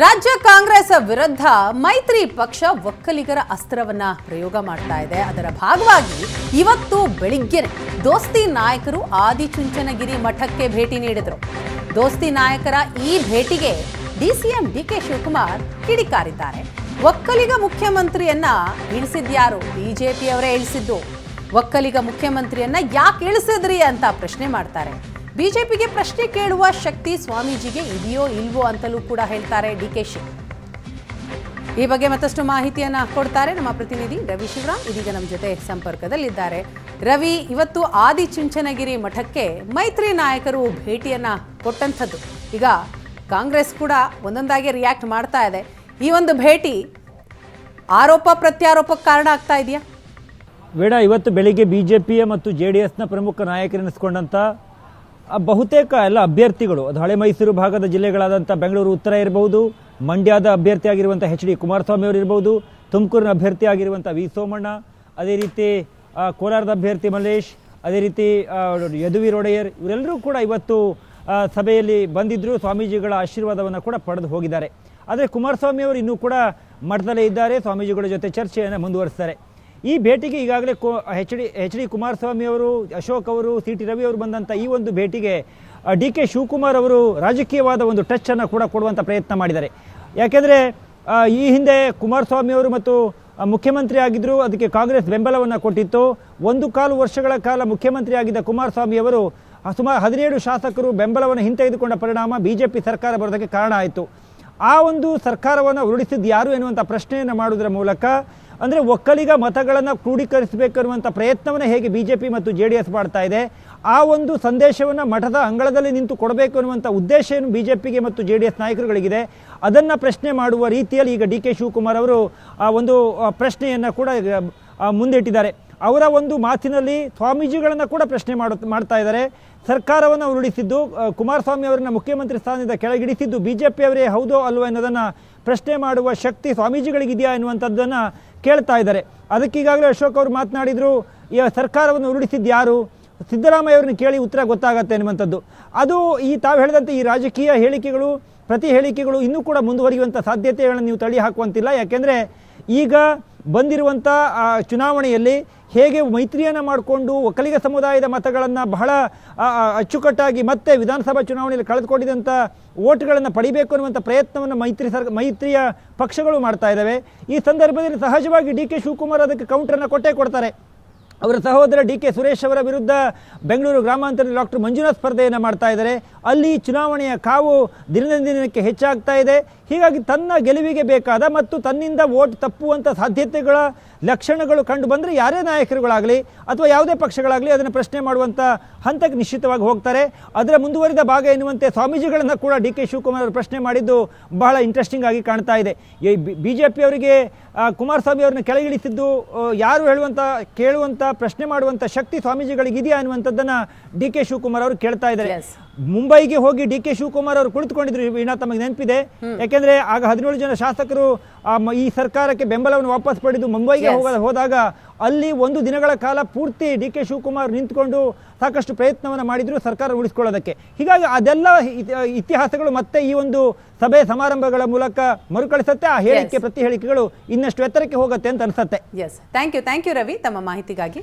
ರಾಜ್ಯ ಕಾಂಗ್ರೆಸ್ ವಿರುದ್ಧ ಮೈತ್ರಿ ಪಕ್ಷ ಒಕ್ಕಲಿಗರ ಅಸ್ತ್ರವನ್ನ ಪ್ರಯೋಗ ಮಾಡ್ತಾ ಇದೆ. ಅದರ ಭಾಗವಾಗಿ ಇವತ್ತು ಬೆಳಿಗ್ಗೆ ದೋಸ್ತಿ ನಾಯಕರು ಆದಿಚುಂಚನಗಿರಿ ಮಠಕ್ಕೆ ಭೇಟಿ ನೀಡಿದರು. ದೋಸ್ತಿ ನಾಯಕರ ಈ ಭೇಟಿಗೆ ಡಿಸಿಎಂ ಡಿಕೆ ಶಿವಕುಮಾರ್ ಕಿಡಿಕಾರಿದ್ದಾರೆ. ಒಕ್ಕಲಿಗ ಮುಖ್ಯಮಂತ್ರಿಯನ್ನ ಇಳಿಸಿದ್ಯಾರು? ಬಿಜೆಪಿಯವರೇ ಇಳಿಸಿದ್ದು. ಒಕ್ಕಲಿಗ ಮುಖ್ಯಮಂತ್ರಿಯನ್ನ ಯಾಕೆ ಇಳಿಸಿದ್ರಿ ಅಂತ ಪ್ರಶ್ನೆ ಮಾಡ್ತಾರೆ. ಬಿಜೆಪಿಗೆ ಪ್ರಶ್ನೆ ಕೇಳುವ ಶಕ್ತಿ ಸ್ವಾಮೀಜಿಗೆ ಇದೆಯೋ ಇಲ್ವೋ ಅಂತಲೂ ಕೂಡ ಹೇಳ್ತಾರೆ ಡಿ ಕೆ ಶಿ. ಈ ಬಗ್ಗೆ ಮತ್ತಷ್ಟು ಮಾಹಿತಿಯನ್ನ ಕೊಡ್ತಾರೆ ನಮ್ಮ ಪ್ರತಿನಿಧಿ ರವಿ ಶಿವರಾಮ್. ಇದೀಗ ನಮ್ಮ ಜೊತೆ ಸಂಪರ್ಕದಲ್ಲಿದ್ದಾರೆ. ರವಿ, ಇವತ್ತು ಆದಿಚುಂಚನಗಿರಿ ಮಠಕ್ಕೆ ಮೈತ್ರಿ ನಾಯಕರು ಭೇಟಿಯನ್ನ ಕೊಟ್ಟಂಥದ್ದು. ಈಗ ಕಾಂಗ್ರೆಸ್ ಕೂಡ ಒಂದೊಂದಾಗಿ ರಿಯಾಕ್ಟ್ ಮಾಡ್ತಾ ಇದೆ. ಈ ಒಂದು ಭೇಟಿ ಆರೋಪ ಪ್ರತ್ಯಾರೋಪಕ್ಕೆ ಕಾರಣ ಆಗ್ತಾ ಇದೆಯಾ? ಬೇಡ, ಇವತ್ತು ಬೆಳಿಗ್ಗೆ ಬಿ ಜೆ ಪಿಯ ಮತ್ತು ಜೆ ಡಿ ಎಸ್ನ ಪ್ರಮುಖ ನಾಯಕರೆನಿಸ್ಕೊಂಡಂಥ ಬಹುತೇಕ ಎಲ್ಲ ಅಭ್ಯರ್ಥಿಗಳು, ಅದು ಹಳೆ ಮೈಸೂರು ಭಾಗದ ಜಿಲ್ಲೆಗಳಾದಂಥ ಬೆಂಗಳೂರು, ಉತ್ತರ ಇರಬಹುದು, ಮಂಡ್ಯದ ಅಭ್ಯರ್ಥಿಯಾಗಿರುವಂಥ ಎಚ್ ಡಿ ಕುಮಾರಸ್ವಾಮಿ ಅವರು ಇರ್ಬೋದು ತುಮಕೂರಿನ ಅಭ್ಯರ್ಥಿ ಆಗಿರುವಂಥ ವಿ ಸೋಮಣ್ಣ, ಅದೇ ರೀತಿ ಕೋಲಾರದ ಅಭ್ಯರ್ಥಿ ಮಲ್ಲೇಶ್, ಅದೇ ರೀತಿ ಯದುವಿ ಯದುವೀರ್ ಒಡೆಯರ್, ಇವರೆಲ್ಲರೂ ಕೂಡ ಇವತ್ತು ಸಭೆಯಲ್ಲಿ ಬಂದಿದ್ದರು ಸ್ವಾಮೀಜಿಗಳ ಆಶೀರ್ವಾದವನ್ನು ಕೂಡ ಪಡೆದು ಹೋಗಿದ್ದಾರೆ. ಆದರೆ ಕುಮಾರಸ್ವಾಮಿ ಅವರು ಇನ್ನೂ ಕೂಡ ಮಠದಲ್ಲೇ ಇದ್ದಾರೆ, ಸ್ವಾಮೀಜಿಗಳ ಜೊತೆ ಚರ್ಚೆಯನ್ನು ಮುಂದುವರಿಸ್ತಾರೆ. ಈ ಭೇಟಿಗೆ ಈಗಾಗಲೇ ಕೋ H D H D Kumaraswamy ಅವರು, ಅಶೋಕ್ ಅವರು, ಸಿ ಟಿ ರವಿ ಅವರು ಬಂದಂಥ ಈ ಒಂದು ಭೇಟಿಗೆ ಡಿ ಕೆ ಶಿವಕುಮಾರ್ ಅವರು ರಾಜಕೀಯವಾದ ಒಂದು ಟಚ್ಚನ್ನು ಕೂಡ ಕೊಡುವಂಥ ಪ್ರಯತ್ನ ಮಾಡಿದ್ದಾರೆ. ಯಾಕೆಂದರೆ ಈ ಹಿಂದೆ ಕುಮಾರಸ್ವಾಮಿ ಅವರು ಮತ್ತು ಮುಖ್ಯಮಂತ್ರಿ ಆಗಿದ್ದರು ಅದಕ್ಕೆ ಕಾಂಗ್ರೆಸ್ ಬೆಂಬಲವನ್ನು ಕೊಟ್ಟಿತ್ತು. ಒಂದು ಕಾಲು ವರ್ಷಗಳ ಕಾಲ ಮುಖ್ಯಮಂತ್ರಿ ಆಗಿದ್ದ ಕುಮಾರಸ್ವಾಮಿ ಅವರು ಸುಮಾರು ಹದಿನೇಳು ಶಾಸಕರು ಬೆಂಬಲವನ್ನು ಹಿಂತೆಗೆದುಕೊಂಡ ಪರಿಣಾಮ ಬಿ ಜೆ ಪಿ ಸರ್ಕಾರ ಬರೋದಕ್ಕೆ ಕಾರಣ ಆಯಿತು. ಆ ಒಂದು ಸರ್ಕಾರವನ್ನು ಉರುಳಿಸಿದ್ದು ಯಾರು ಎನ್ನುವಂಥ ಪ್ರಶ್ನೆಯನ್ನು ಮಾಡುವುದರ ಮೂಲಕ ಅಂದರೆ ಒಕ್ಕಲಿಗ ಮತಗಳನ್ನು ಕ್ರೋಢೀಕರಿಸಬೇಕನ್ನುವಂಥ ಪ್ರಯತ್ನವನ್ನು ಹೇಗೆ ಬಿ ಜೆ ಪಿ ಮತ್ತು ಜೆ ಡಿ ಎಸ್ ಮಾಡ್ತಾ ಇದೆ, ಆ ಒಂದು ಸಂದೇಶವನ್ನು ಮಠದ ಅಂಗಳದಲ್ಲಿ ನಿಂತು ಕೊಡಬೇಕು ಅನ್ನುವಂಥ ಉದ್ದೇಶ ಏನು ಬಿ ಜೆ ಪಿಗೆ ಮತ್ತು ಜೆ ಡಿ ಎಸ್ ನಾಯಕರುಗಳಿಗಿದೆ, ಅದನ್ನು ಪ್ರಶ್ನೆ ಮಾಡುವ ರೀತಿಯಲ್ಲಿ ಈಗ ಡಿ ಕೆ ಶಿವಕುಮಾರ್ ಅವರು ಆ ಒಂದು ಪ್ರಶ್ನೆಯನ್ನು ಕೂಡ ಮುಂದಿಟ್ಟಿದ್ದಾರೆ. ಅವರ ಒಂದು ಮಾತಿನಲ್ಲಿ ಸ್ವಾಮೀಜಿಗಳನ್ನು ಕೂಡ ಪ್ರಶ್ನೆ ಮಾಡ, ಮಾಡ್ತಾ ಇದ್ದಾರೆ. ಸರ್ಕಾರವನ್ನು ಉರುಳಿಸಿದ್ದು ಕುಮಾರಸ್ವಾಮಿ ಅವರನ್ನ ಮುಖ್ಯಮಂತ್ರಿ ಸ್ಥಾನದಿಂದ ಕೆಳಗಿಡಿಸಿದ್ದು ಬಿ ಜೆ ಪಿಯವರೇ ಹೌದೋ ಅಲ್ವೋ ಅನ್ನೋದನ್ನು ಪ್ರಶ್ನೆ ಮಾಡುವ ಶಕ್ತಿ ಸ್ವಾಮೀಜಿಗಳಿಗಿದೆಯಾ ಎನ್ನುವಂಥದ್ದನ್ನು ಕೇಳ್ತಾ ಇದ್ದಾರೆ. ಅದಕ್ಕೀಗಾಗಲೇ ಅಶೋಕ್ ಅವರು ಮಾತನಾಡಿದರು, ಈ ಸರ್ಕಾರವನ್ನು ಉರುಳಿಸಿದ್ದು ಯಾರು? ಸಿದ್ದರಾಮಯ್ಯ ಅವ್ರನ್ನ ಕೇಳಿ ಉತ್ತರ ಗೊತ್ತಾಗತ್ತೆ ಅನ್ನುವಂಥದ್ದು ಅದು ಈ ತಾವು ಹೇಳಿದಂತೆ ಈ ರಾಜಕೀಯ ಹೇಳಿಕೆಗಳು, ಪ್ರತಿ ಹೇಳಿಕೆಗಳು ಇನ್ನೂ ಕೂಡ ಮುಂದುವರಿಯುವಂಥ ಸಾಧ್ಯತೆಗಳನ್ನು ನೀವು ತಳ್ಳಿ ಹಾಕುವಂತಿಲ್ಲ. ಯಾಕೆಂದರೆ ಈಗ ಬಂದಿರುವಂಥ ಚುನಾವಣೆಯಲ್ಲಿ ಹೇಗೆ ಮೈತ್ರಿಯನ್ನು ಮಾಡಿಕೊಂಡು ಒಕ್ಕಲಿಗ ಸಮುದಾಯದ ಮತಗಳನ್ನು ಬಹಳ ಅಚ್ಚುಕಟ್ಟಾಗಿ ಮತ್ತೆ ವಿಧಾನಸಭಾ ಚುನಾವಣೆಯಲ್ಲಿ ಕಳೆದುಕೊಂಡಿದ್ದಂಥ ಓಟ್ಗಳನ್ನು ಪಡಿಬೇಕು ಅನ್ನುವಂಥ ಪ್ರಯತ್ನವನ್ನು ಮೈತ್ರಿ ಸರ್, ಮೈತ್ರಿಯ ಪಕ್ಷಗಳು ಮಾಡ್ತಾ ಇದ್ದಾವೆ ಈ ಸಂದರ್ಭದಲ್ಲಿ ಸಹಜವಾಗಿ ಡಿ ಕೆ ಶಿವಕುಮಾರ್ ಅದಕ್ಕೆ ಕೌಂಟ್ರನ್ನು ಕೊಟ್ಟೇ ಕೊಡ್ತಾರೆ. ಅವರ ಸಹೋದರ ಡಿ ಕೆ ಸುರೇಶ್ ಅವರ ವಿರುದ್ಧ ಬೆಂಗಳೂರು ಗ್ರಾಮಾಂತರ ಡಾಕ್ಟರ್ ಮಂಜುನಾಥ್ ಸ್ಪರ್ಧೆಯನ್ನು ಮಾಡ್ತಾ ಇದ್ದಾರೆ. ಅಲ್ಲಿ ಚುನಾವಣೆಯ ಕಾವು ದಿನದಿಂದ ದಿನಕ್ಕೆ ಹೆಚ್ಚಾಗ್ತಾ ಇದೆ. ಹೀಗಾಗಿ ತನ್ನ ಗೆಲುವಿಗೆ ಬೇಕಾದ ಮತ್ತು ತನ್ನಿಂದ ಓಟ್ ತಪ್ಪುವಂಥ ಸಾಧ್ಯತೆಗಳ ಲಕ್ಷಣಗಳು ಕಂಡು ಬಂದರೆ ಯಾರೇ ನಾಯಕರುಗಳಾಗಲಿ ಅಥವಾ ಯಾವುದೇ ಪಕ್ಷಗಳಾಗಲಿ ಅದನ್ನು ಪ್ರಶ್ನೆ ಮಾಡುವಂಥ ಹಂತಕ್ಕೆ ನಿಶ್ಚಿತವಾಗಿ ಹೋಗ್ತಾರೆ. ಅದರ ಮುಂದುವರಿದ ಭಾಗ ಎನ್ನುವಂತೆ ಸ್ವಾಮೀಜಿಗಳನ್ನು ಕೂಡ ಡಿ ಕೆ ಶಿವಕುಮಾರ್ ಅವರು ಪ್ರಶ್ನೆ ಮಾಡಿದ್ದು ಬಹಳ ಇಂಟ್ರೆಸ್ಟಿಂಗ್ ಆಗಿ ಕಾಣ್ತಾ ಇದೆ. ಈ ಬಿ ಜೆ ಪಿಯವರಿಗೆ ಕುಮಾರಸ್ವಾಮಿ ಅವರನ್ನ ಕೆಳಗಿಳಿಸಿದ್ದು ಯಾರು ಹೇಳುವಂಥ ಕೇಳುವಂಥ ಪ್ರಶ್ನೆ ಮಾಡುವಂಥ ಶಕ್ತಿ ಸ್ವಾಮೀಜಿಗಳಿಗೆ ಇದೆಯಾ ಅನ್ನುವಂಥದ್ದನ್ನು ಡಿ ಕೆ ಶಿವಕುಮಾರ್ ಅವರು ಕೇಳ್ತಾ ಇದ್ದಾರೆ. ಮುಂಬೈಗೆ ಹೋಗಿ ಡಿ ಕೆ ಶಿವಕುಮಾರ್ ಅವರು ಕುಳಿತುಕೊಂಡಿದ್ರು. ವೀಣಾ ತಮಗೆ ನೆನಪಿದೆ. ಯಾಕೆಂದ್ರೆ ಆಗ ಹದಿನೇಳು ಜನ ಶಾಸಕರು ಈ ಸರ್ಕಾರಕ್ಕೆ ಬೆಂಬಲವನ್ನು ವಾಪಸ್ ಪಡೆದು ಮುಂಬೈಗೆ. ಹೋಗ ಹೋದಾಗ ಅಲ್ಲಿ ಒಂದು ದಿನಗಳ ಕಾಲ ಪೂರ್ತಿ ಡಿ ಕೆ ಶಿವಕುಮಾರ್ ನಿಂತ್ಕೊಂಡು ಸಾಕಷ್ಟು ಪ್ರಯತ್ನವನ್ನು ಮಾಡಿದ್ರು ಸರ್ಕಾರ ಉಳಿಸ್ಕೊಳ್ಳೋದಕ್ಕೆ. ಹೀಗಾಗಿ ಅದೆಲ್ಲ ಇತಿಹಾಸಗಳು ಮತ್ತೆ ಈ ಒಂದು ಸಭೆ ಸಮಾರಂಭಗಳ ಮೂಲಕ ಮರುಕಳಿಸುತ್ತೆ. ಆ ಹೇಳಿಕೆ ಪ್ರತಿ ಹೇಳಿಕೆಗಳು ಇನ್ನಷ್ಟು ಎತ್ತರಕ್ಕೆ ಹೋಗುತ್ತೆ ಅಂತ ಅನ್ಸುತ್ತೆ. Yes thank you thank you Ravi. ತಮ್ಮ ಮಾಹಿತಿಗಾಗಿ.